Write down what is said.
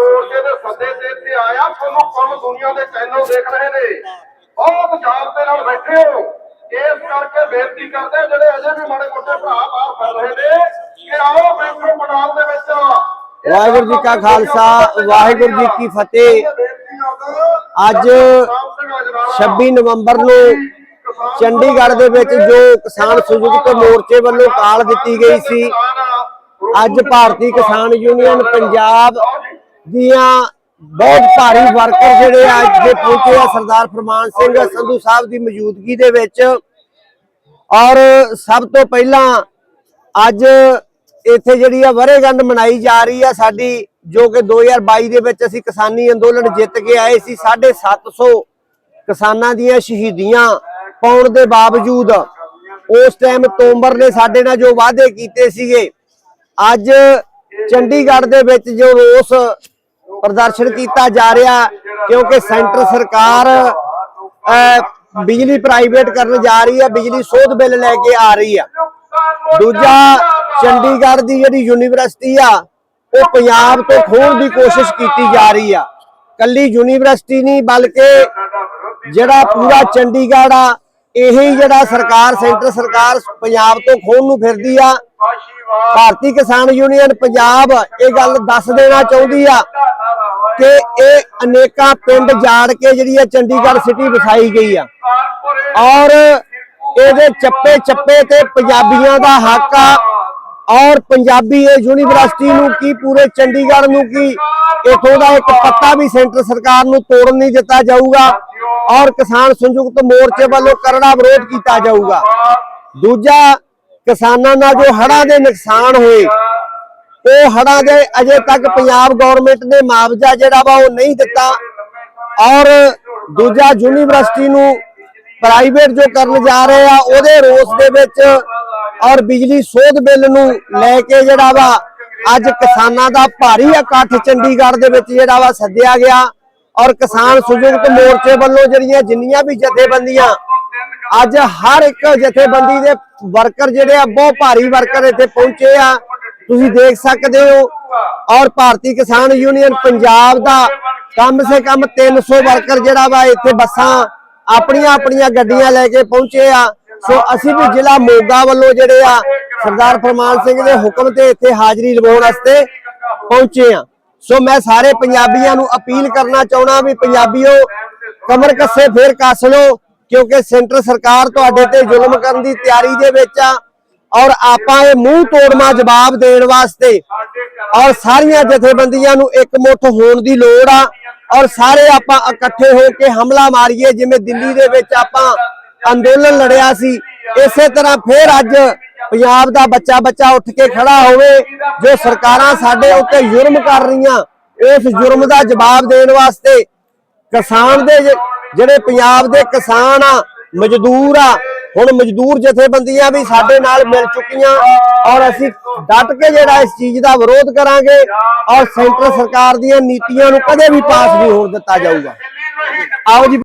ਮੋਰਚੇ ਦੇ ਸੱਦੇ ਤੇ ਇੱਥੇ ਆਇਆ। ਤੁਹਾਨੂੰ ਕੁੱਲ ਦੁਨੀਆ ਦੇ ਚੈਨਲ ਦੇਖ ਰਹੇ ਨੇ। ਬਹੁਤ ਜਾਬਤੇ ਨਾਲ ਬੈਠੇ ਹੋ। ਇਸ ਕਰਕੇ ਬੇਨਤੀ ਕਰਦੇ ਜਿਹੜੇ ਅਜੇ ਵੀ ਮਾੜੇ ਮੋਟੇ ਭਰਾ ਬਾਹਰ ਫਿਰ ਰਹੇ ਨੇ ਕਿ ਆਓ ਬੈਠੋ ਪੰਡਾਲ ਦੇ ਵਿੱਚ। ਵਾਹਿਗੁਰੂ ਜੀ ਕਾ ਖਾਲਸਾ, ਵਾਹਿਗੁਰੂ ਜੀ ਕੀ ਫਤਿਹ। ਅੱਜ 26 ਨਵੰਬਰ ਨੂੰ ਚੰਡੀਗੜ੍ਹ ਦੇ ਵਿੱਚ ਜੋ ਕਿਸਾਨ ਸੰਯੁਕਤ ਮੋਰਚੇ ਵੱਲੋਂ ਕਾਲ ਦਿੱਤੀ ਗਈ ਸੀ ਅੱਜ ਭਾਰਤੀ ਕਿਸਾਨ ਯੂਨੀਅਨ ਪੰਜਾਬ ਦੀਆਂ ਬਹੁਤ ਭਾਰੀ ਵਰਕਰ ਜਿਹੜੇ ਅੱਜ ਦੇ ਪਹੁੰਚੇ ਆ ਸਰਦਾਰ ਫਰਮਾਨ ਸਿੰਘ ਸੰਧੂ ਸਾਹਿਬ ਦੀ ਮੌਜੂਦਗੀ ਦੇ ਵਿੱਚ। ਔਰ ਸਭ ਤੋਂ ਪਹਿਲਾਂ ਅੱਜ ਇੱਥੇ ਜਿਹੜੀ ਆ ਵਰੇਗੰਢ ਮਨਾਈ ਜਾ ਰਹੀ ਆ, ਸਾਡੀ ਜੋ ਕਿ 2022 ਦੇ ਵਿੱਚ ਅਸੀਂ ਕਿਸਾਨੀ ਅੰਦੋਲਨ ਜਿੱਤ ਕੇ ਆਏ ਸੀ 750 ਕਿਸਾਨਾਂ ਦੀਆਂ ਸ਼ਹੀਦੀਆਂ ਪਾਉਣ ਦੇ ਬਾਵਜੂਦ ਉਸ ਟਾਈਮ ਤੋਮਰ ਨੇ ਸਾਡੇ ਨਾਲ ਜੋ ਵਾਅਦੇ ਕੀਤੇ ਸੀਗੇ। ਅੱਜ ਚੰਡੀਗੜ੍ਹ ਦੇ ਵਿੱਚ ਜੋ ਰੋਸ ਪ੍ਰਦਰਸ਼ਨ ਕੀਤਾ ਜਾ ਰਿਹਾ ਕਿਉਂਕਿ ਸੈਂਟਰ ਸਰਕਾਰ ਬਿਜਲੀ ਪ੍ਰਾਈਵੇਟ ਕਰਨ ਜਾ ਰਹੀ ਹੈ, ਬਿਜਲੀ ਸੋਧ ਬਿੱਲ ਲੈ ਕੇ ਆ ਰਹੀ ਆ ਦੂਜਾ, ਚੰਡੀਗੜ੍ਹ ਦੀ ਜਿਹੜੀ ਯੂਨੀਵਰਸਿਟੀ ਆ, ਉਹ ਪੰਜਾਬ ਤੋਂ ਖੋਣ ਦੀ ਕੋਸ਼ਿਸ਼ ਕੀਤੀ ਜਾ ਰਹੀ ਆ। ਕੱਲੀ ਯੂਨੀਵਰਸਿਟੀ ਨਹੀਂ, ਬਲਕਿ ਜਿਹੜਾ ਪੂਰਾ ਚੰਡੀਗੜ੍ਹ ਆ, ਇਹੀ ਜਿਹੜਾ ਸਰਕਾਰ, ਸੈਂਟਰ ਸਰਕਾਰ ਪੰਜਾਬ ਤੋਂ ਖੋਣ ਨੂੰ ਫਿਰਦੀ ਆ। ਭਾਰਤੀ ਕਿਸਾਨ ਯੂਨੀਅਨ ਪੰਜਾਬ ਇਹ ਗੱਲ ਦੱਸ ਦੇਣਾ ਚਾਹੁੰਦੀ ਆ ਕਿ ਇਹ ਅਨੇਕਾਂ ਪਿੰਡ ਜਾੜ ਕੇ ਜਿਹੜੀ ਆ ਚੰਡੀਗੜ੍ਹ ਸਿਟੀ ਵਸਾਈ ਗਈ ਆ। ਔਰ ਇਹਦੇ ਚੱਪੇ ਚੱਪੇ ਤੇ ਪੰਜਾਬੀਆਂ ਦਾ ਹੱਕ ਆ। ਔਰ ਪੰਜਾਬੀ ਇਹ ਯੂਨੀਵਰਸਿਟੀ ਨੂੰ ਕੀ, ਪੂਰੇ ਚੰਡੀਗੜ੍ਹ ਨੂੰ ਕੀ, ਇਥੋਂ ਦਾ ਇੱਕ ਪੱਤਾ ਵੀ ਸੈਂਟਰ ਸਰਕਾਰ ਨੂੰ ਤੋੜਨ ਨਹੀਂ ਦਿੱਤਾ ਜਾਊਗਾ। ਔਰ ਕਿਸਾਨ ਸੰਯੁਕਤ ਮੋਰਚੇ ਵੱਲੋਂ ਕਰੜਾ ਵਿਰੋਧ ਕੀਤਾ ਜਾਊਗਾ। ਦੂਜਾ, ਕਿਸਾਨਾਂ ਦਾ ਜੋ ਹੜਾਂ ਦੇ ਨੁਕਸਾਨ ਹੋਏ ਉਹ ਹੜ੍ਹਾਂ ਦੇ ਅਜੇ ਤੱਕ ਪੰਜਾਬ ਗਵਰਨਮੈਂਟ ਨੇ ਮੁਆਵਜ਼ਾ ਜਿਹੜਾ ਵਾ ਉਹ ਨਹੀਂ ਦਿੱਤਾ ਔਰ ਦੂਜਾ ਯੂਨੀਵਰਸਿਟੀ ਨੂੰ ਪ੍ਰਾਈਵੇਟ ਜੋ ਕਰਨ ਜਾ ਰਹੇ ਆ, ਉਹਦੇ ਰੋਸ ਦੇ ਵਿੱਚ ਔਰ ਬਿਜਲੀ ਸੋਧ ਬਿੱਲ ਨੂੰ ਲੈ ਕੇ ਜਿਹੜਾ ਵਾ ਅੱਜ ਕਿਸਾਨਾਂ ਦਾ ਭਾਰੀ ਇਕੱਠ ਚੰਡੀਗੜ੍ਹ ਦੇ ਵਿੱਚ ਜਿਹੜਾ ਵਾ ਸੱਦਿਆ ਗਿਆ ਔਰ ਕਿਸਾਨ ਸੰਯੁਕਤ ਮੋਰਚੇ ਵੱਲੋਂ ਜਿਹੜੀਆਂ ਜਿੰਨੀਆਂ ਵੀ ਜਥੇਬੰਦੀਆਂ ਅੱਜ ਹਰ ਇੱਕ ਜਥੇਬੰਦੀ ਦੇ ਵਰਕਰ ਜਿਹੜੇ ਆ, ਬਹੁਤ ਭਾਰੀ ਵਰਕਰ ਇੱਥੇ ਪਹੁੰਚੇ ਆ। ਤੁਸੀਂ ਦੇਖ ਸਕਦੇ ਹੋ। ਔਰ ਭਾਰਤੀ ਕਿਸਾਨ ਯੂਨੀਅਨ ਪੰਜਾਬ ਦਾ ਕਮ ਸੇ ਕਮ 300 ਵਰਕਰ ਜਿਹੜਾ ਵਾ ਇੱਥੇ ਬੱਸਾਂ ਆਪਣੀਆਂ ਆਪਣੀਆਂ ਗੱਡੀਆਂ ਲੈ ਕੇ ਪਹੁੰਚੇ ਆ। ਸੋ ਅਸੀਂ ਵੀ ਜ਼ਿਲ੍ਹਾ ਮੋਗਾ ਵੱਲੋਂ ਜਿਹੜੇ ਆ, ਸਰਦਾਰ ਫਰਮਾਨ ਸਿੰਘ ਦੇ ਹੁਕਮ ਤੇ ਇੱਥੇ ਹਾਜ਼ਰੀ ਲਵਾਉਣ ਵਾਸਤੇ ਪਹੁੰਚੇ ਆ। ਸੋ ਮੈਂ ਸਾਰੇ ਪੰਜਾਬੀਆਂ ਨੂੰ ਅਪੀਲ ਕਰਨਾ ਚਾਹਣਾ ਵੀ ਪੰਜਾਬੀਓ, ਕਮਰ ਕੱਸੇ ਫੇਰ ਕੱਸ ਲਓ, ਕਿਉਂਕਿ ਸੈਂਟਰ ਸਰਕਾਰ ਤੁਹਾਡੇ ਤੇ ਜ਼ੁਲਮ ਕਰਨ ਦੀ ਤਿਆਰੀ ਦੇ ਵਿੱਚ ਆ। ਔਰ ਆਪਾਂ ਇਹ ਮੂੰਹ ਤੋੜਮਾ ਜਵਾਬ ਦੇਣ ਵਾਸਤੇ ਔਰ ਸਾਰੀਆਂ ਜਥੇਬੰਦੀਆਂ ਨੂੰ ਇੱਕ ਮੁੱਠ ਹੋਣ ਦੀ ਲੋੜ ਆ ਔਰ ਸਾਰੇ ਆਪਾਂ ਇਕੱਠੇ ਹੋ ਕੇ ਹਮਲਾ ਮਾਰੀਏ, ਜਿਵੇਂ ਦਿੱਲੀ ਦੇ ਵਿੱਚ ਆਪਾਂ ਅੰਦੋਲਨ ਲੜਿਆ ਸੀ। ਇਸੇ ਤਰ੍ਹਾਂ ਫੇਰ ਅੱਜ ਪੰਜਾਬ ਦਾ ਬੱਚਾ ਬੱਚਾ ਉੱਠ ਕੇ ਖੜਾ ਹੋਵੇ, ਜੋ ਸਰਕਾਰਾਂ ਸਾਡੇ ਉੱਤੇ ਜੁਰਮ ਕਰ ਰਹੀਆਂ, ਇਸ ਜੁਰਮ ਦਾ ਜਵਾਬ ਦੇਣ ਵਾਸਤੇ ਕਿਸਾਨ ਦੇ ਜਿਹੜੇ ਪੰਜਾਬ ਦੇ ਕਿਸਾਨ ਆ, ਮਜ਼ਦੂਰ ਆ ਹੁਣ ਮਜ਼ਦੂਰ ਜਥੇਬੰਦੀਆਂ ਵੀ ਸਾਡੇ ਨਾਲ ਮਿਲ ਚੁੱਕੀਆਂ ਔਰ ਅਸੀਂ ਡਟ ਕੇ ਜਿਹੜਾ ਇਸ ਚੀਜ਼ ਦਾ ਵਿਰੋਧ ਕਰਾਂਗੇ ਔਰ ਸੈਂਟਰ ਸਰਕਾਰ ਦੀਆਂ ਨੀਤੀਆਂ ਨੂੰ ਕਦੇ ਵੀ ਪਾਸ ਨਹੀਂ ਹੋਣ ਦਿੱਤਾ ਜਾਊਗਾ। ਆਓ ਜੀ